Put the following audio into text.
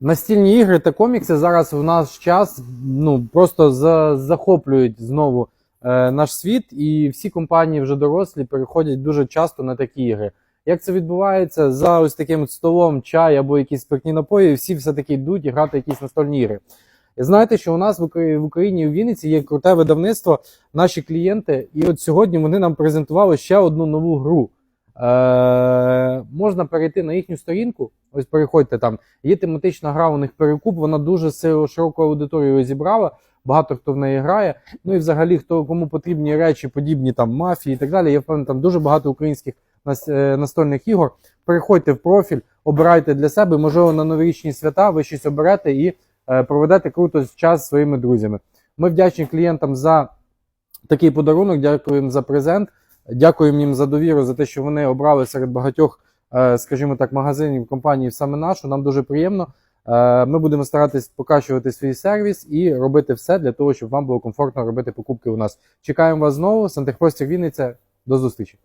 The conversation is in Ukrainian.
Настільні ігри та комікси зараз в наш час ну, просто за, захоплюють знову е, наш світ, і всі компанії вже дорослі переходять дуже часто на такі ігри. Як це відбувається за ось таким столом, чай або якісь спиртні напої, всі все-таки йдуть і грати якісь настольні ігри. Знаєте, що у нас в Україні в Вінниці є круте видавництво, наші клієнти, і от сьогодні вони нам презентували ще одну нову гру. Е, можна перейти на їхню сторінку. Ось переходьте там. Є тематична гра, у них перекуп. Вона дуже широку аудиторію зібрала. Багато хто в неї грає. Ну і взагалі, хто кому потрібні речі, подібні там мафії і так далі. Я впевнений, там дуже багато українських е, настольних ігор. Переходьте в профіль, обирайте для себе. Можливо, на новорічні свята ви щось оберете і е, проведете круто час зі своїми друзями. Ми вдячні клієнтам за такий подарунок. Дякуємо за презент. Дякуємо їм за довіру, за те, що вони обрали серед багатьох, скажімо так, магазинів компанії саме нашу. Нам дуже приємно. Е, Ми будемо старатись покращувати свій сервіс і робити все для того, щоб вам було комфортно робити покупки у нас. Чекаємо вас знову. Сантехпростір Вінниця. До зустрічі.